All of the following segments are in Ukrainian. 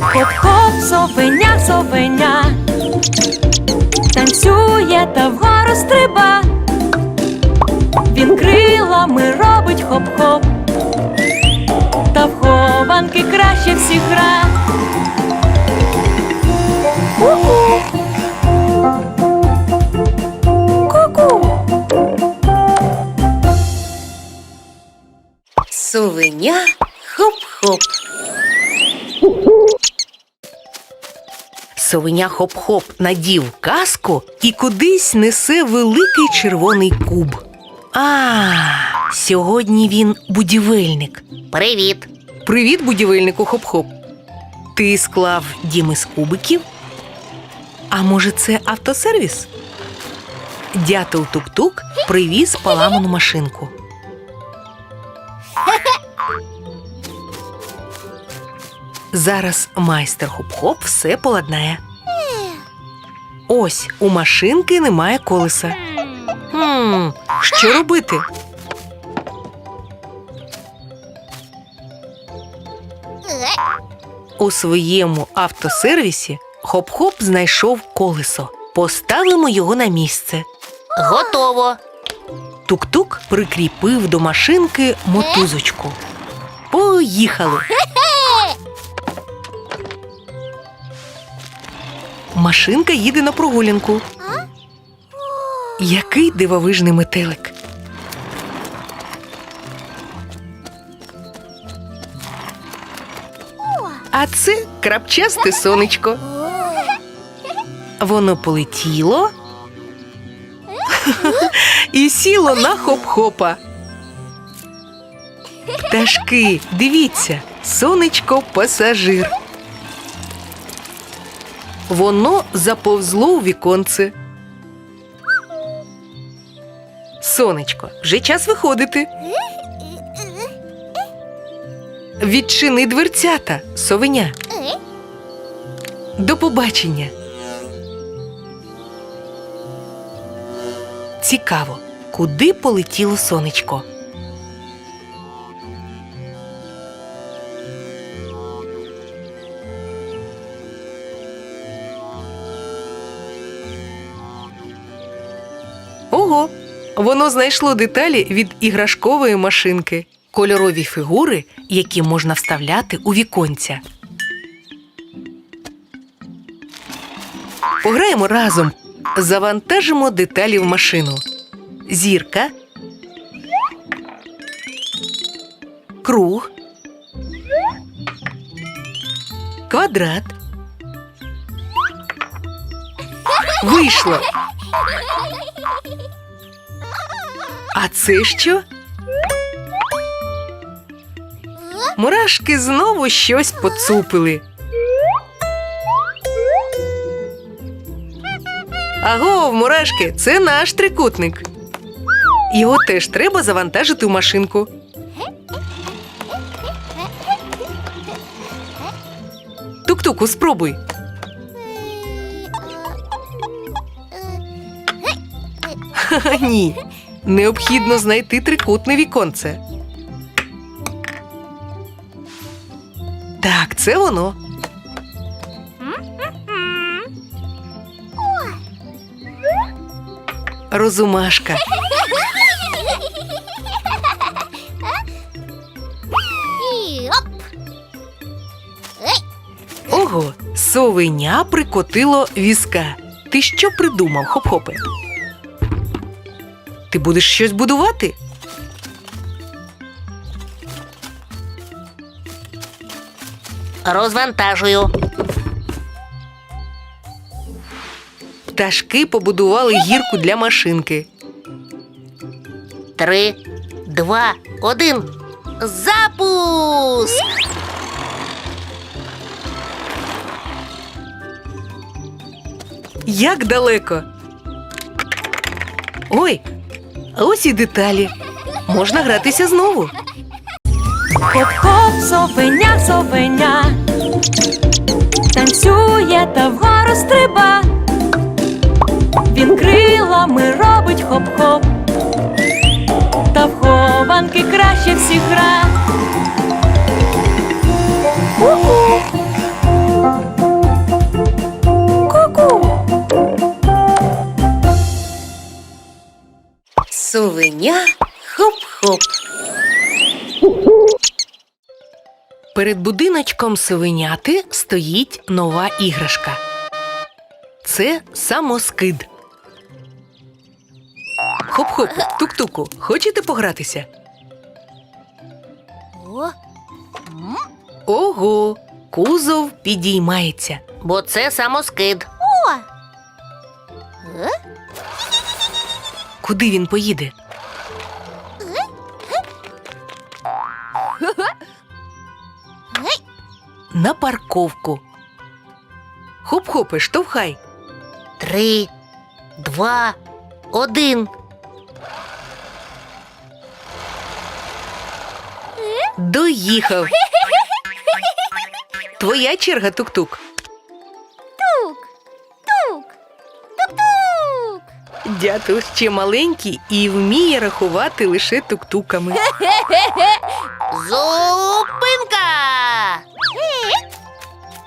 Хоп-хоп, совеня, совеня, танцює та вгору стриба. Він крилами робить хоп-хоп, та в хованки краще всіх гра. Ку-ку. Совеня хоп-хоп. Совеня хоп-хоп надів каску і кудись несе великий червоний куб. А, сьогодні він будівельник. Привіт. Привіт, будівельнику хоп-хоп. Ти склав дім із кубиків? А може, це автосервіс? Дятел тук-тук привіз поламану машинку. Зараз майстер хоп-хоп все поладнає. Ось у машинки немає колеса. Хм, що робити? У своєму автосервісі Хоп-Хоп знайшов колесо. Поставимо його на місце. Готово. Тук-тук прикріпив до машинки мотузочку. Поїхали. Машинка їде на прогулянку. Який дивовижний метелик. А це крапчасте сонечко. Воно полетіло і сіло на хоп-хопа. Пташки, дивіться, сонечко пасажир. Воно заповзло у віконце. Сонечко, вже час виходити. Відчини дверцята, совеня. До побачення. Цікаво, куди полетіло сонечко? Ого, воно знайшло деталі від іграшкової машинки, кольорові фігури, які можна вставляти у віконця. Пограємо разом. Завантажимо деталі в машину. Зірка. Круг. Квадрат. Вийшло. А це що? Мурашки знову щось поцупили. Агов, мурашки, це наш трикутник. Його теж треба завантажити в машинку. Тук-туку, спробуй. Ха-ха, Ні. Необхідно знайти трикутне віконце. Так, це воно. Розумашка. Ого, совеня прикотило візка. Ти що придумав, хоп-хопе? Ти будеш щось будувати? Розвантажую. Пташки побудували гірку для машинки. Три, два, один. Запуск! Як далеко? Ой, а ось і деталі. Можна гратися знову. Хоп-хоп, совеня, совеня, танцює та вгору стриба. Він крилами робить хоп-хоп, та в хованки краще всіх гра. Хоп. Перед будиночком совеняти стоїть нова іграшка. Це самоскид. Хоп-хоп, тук-туку, хочете погратися? Ого, кузов підіймається. бо це самоскид. Куди він поїде? На парковку. Хоп-хопи, штовхай. Три, два, один. Доїхав. Твоя черга, тук-тук. Тук, тук, тук-тук. Дятел ще маленький і вміє рахувати лише тук-туками.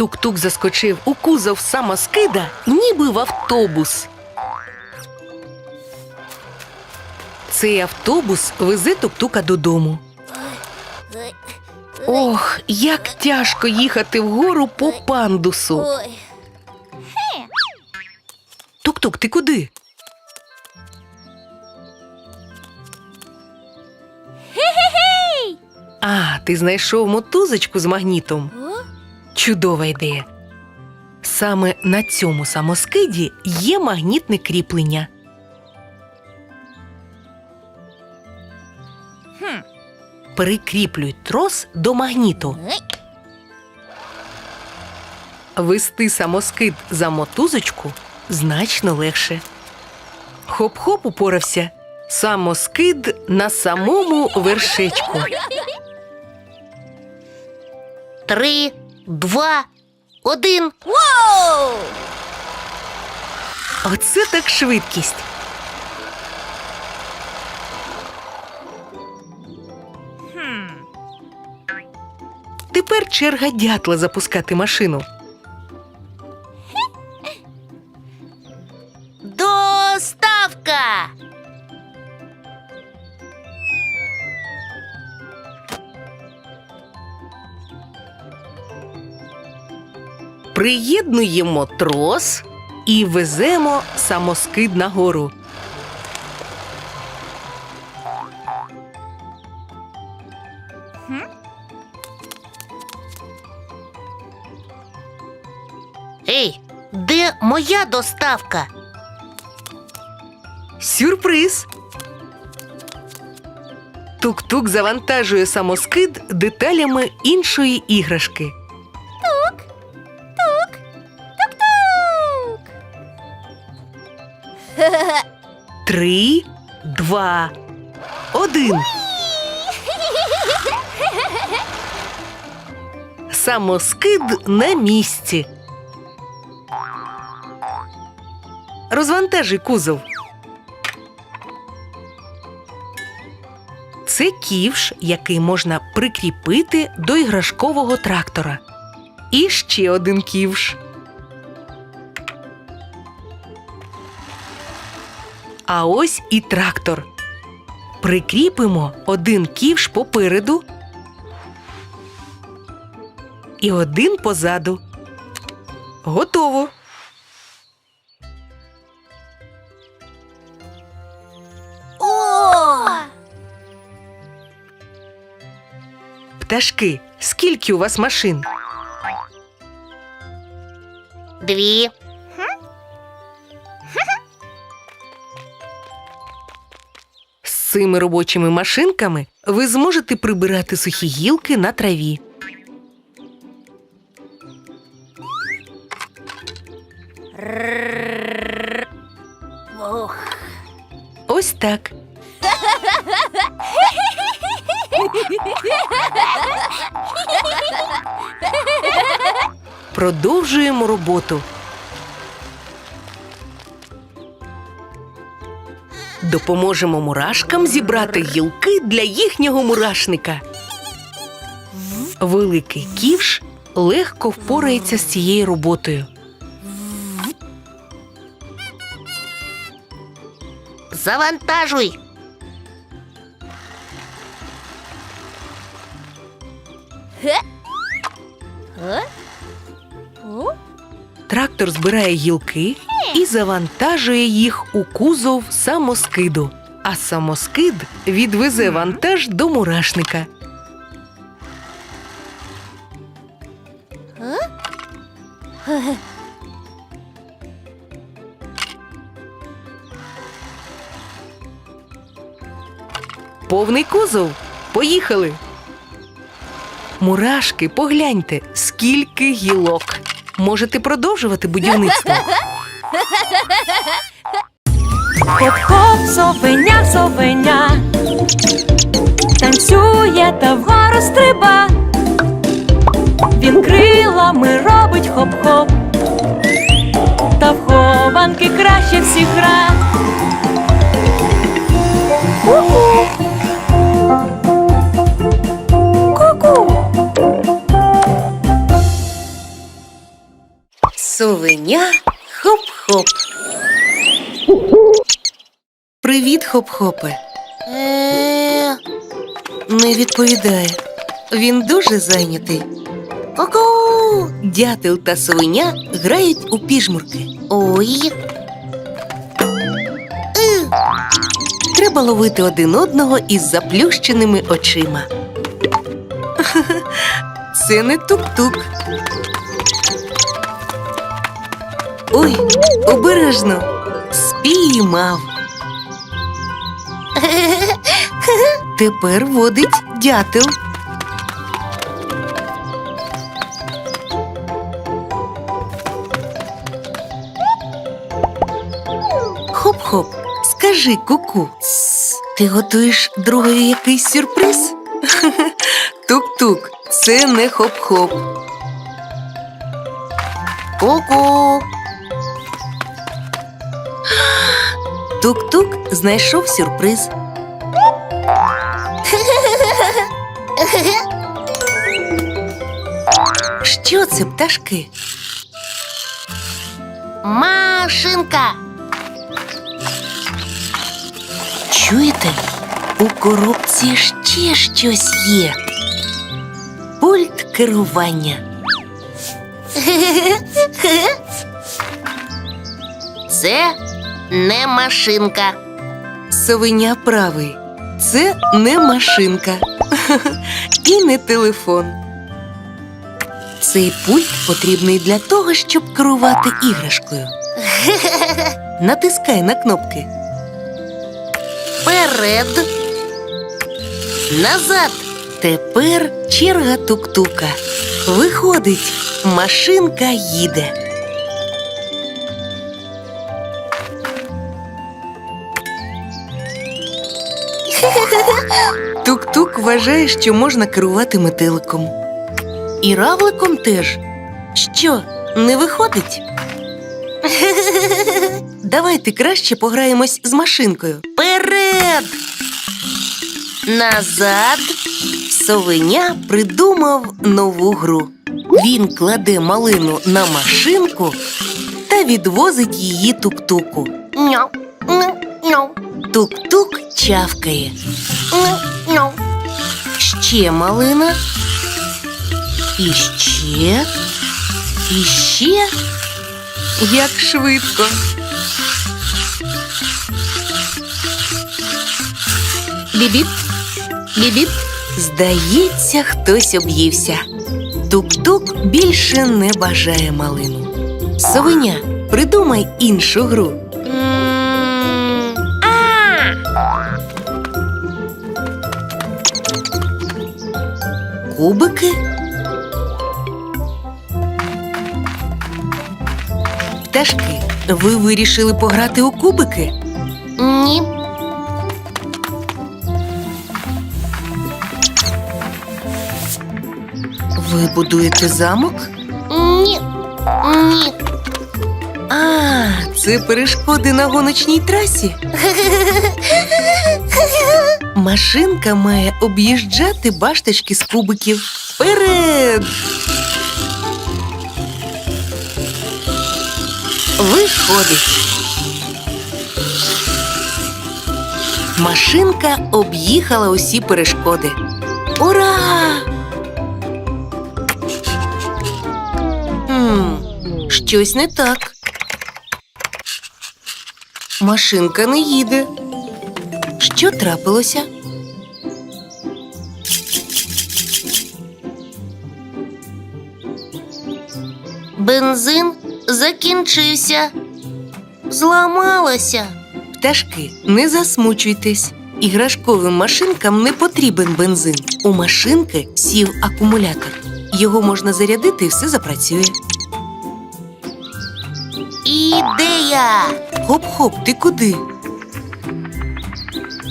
Тук-тук заскочив у кузов самоскида, ніби в автобус. Цей автобус везе тук-тука додому. Ох, як тяжко їхати вгору по пандусу. Тук-тук, ти куди? А, ти знайшов мотузочку з магнітом. Чудова ідея. Саме на цьому самоскиді є магнітне кріплення. Хм. Прикріплюй трос до магніту. Вести самоскид за мотузочку значно легше. Хоп-хоп упорався. Самоскид на самому вершечку. Три, два, один. Воу! Оце так швидкість. Тепер черга дятла запускати машину. Приєднуємо трос і веземо самоскид нагору. Ей, де моя доставка? Сюрприз! Тук-тук завантажує самоскид деталями іншої іграшки. Три, два, один. Самоскид на місці. Розвантажи кузов. Це ківш, який можна прикріпити до іграшкового трактора. І ще один ківш. А ось і трактор. Прикріпимо один ківш попереду і один позаду. Готово. О! Пташки, скільки у вас машин? Дві. Цими робочими машинками ви зможете прибирати сухі гілки на траві. Ось так. Продовжуємо роботу. Допоможемо мурашкам зібрати гілки для їхнього мурашника. Великий ківш легко впорається з цією роботою. Завантажуй. Трактор збирає гілки і завантажує їх у кузов самоскиду. А самоскид відвезе вантаж до мурашника. Повний кузов. Поїхали. Мурашки, погляньте, скільки гілок. Можете продовжувати будівництво. Хоп-хоп, совеня, совеня, танцює та вгору стриба. Він крилами робить хоп-хоп, та в хованки краще всіх гра. Совеня хоп-хоп. Привіт, хоп-хопе. Е, Не відповідає. Він дуже зайнятий. Ку-ку. Дятел та совеня грають у піжмурки. Ой. Треба ловити один одного із заплющеними очима. Це не тук-тук. Ой, обережно. Спіймав. Тепер водить дятел. Хоп-хоп, скажи куку. Тс, Ти готуєш другові якийсь сюрприз? Тук-тук, це не хоп-хоп. Ку-ку. Тук-тук знайшов сюрприз. Що це пташки? Машинка. Чуєте? У коробці ще щось є. Пульт керування. Це не машинка. Совеня правий. Це не машинка і не телефон. Цей пульт потрібний для того, щоб керувати іграшкою. Натискай на кнопки. Вперед. Назад. Тепер черга тук-тука. Виходить, машинка їде. Тук-тук вважає, що можна керувати метеликом. І равликом теж. Що, не виходить? Давайте краще пограємось з машинкою. Вперед. Назад. Совеня придумав нову гру. Він кладе малину на машинку та відвозить її тук-туку. Тук-тук чавкає. Няу. Няу. Ще малина. І ще. І ще. Як швидко. Бібіп. Бібіп. Здається, хтось об'ївся. Тук-тук більше не бажає малину. Совеня, придумай іншу гру. Кубики. Пташки, ви вирішили пограти у кубики? Ні. Ви будуєте замок? Ні. Ні. А, це перешкоди на гоночній трасі. Машинка має об'їжджати башточки з кубиків. Вперед! Виходить. Машинка об'їхала усі перешкоди. Ура! Щось не так. Машинка не їде. Що трапилося? Бензин закінчився. Зламалося. Пташки, не засмучуйтесь. Іграшковим машинкам не потрібен бензин. У машинки сів акумулятор. Його можна зарядити і все запрацює. Ідея. Хоп-хоп, ти куди?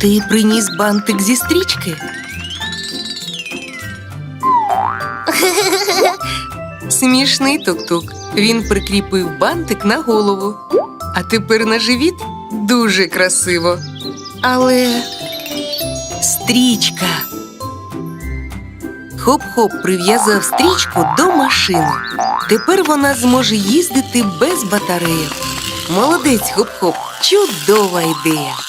Ти приніс бантик зі стрічки? Смішний тук-тук. Він прикріпив бантик на голову. А тепер на живіт дуже красиво. Але стрічка. Хоп-хоп прив'язав стрічку до машини. Тепер вона зможе їздити без батареїв. Молодець, хоп-хоп, чудова ідея.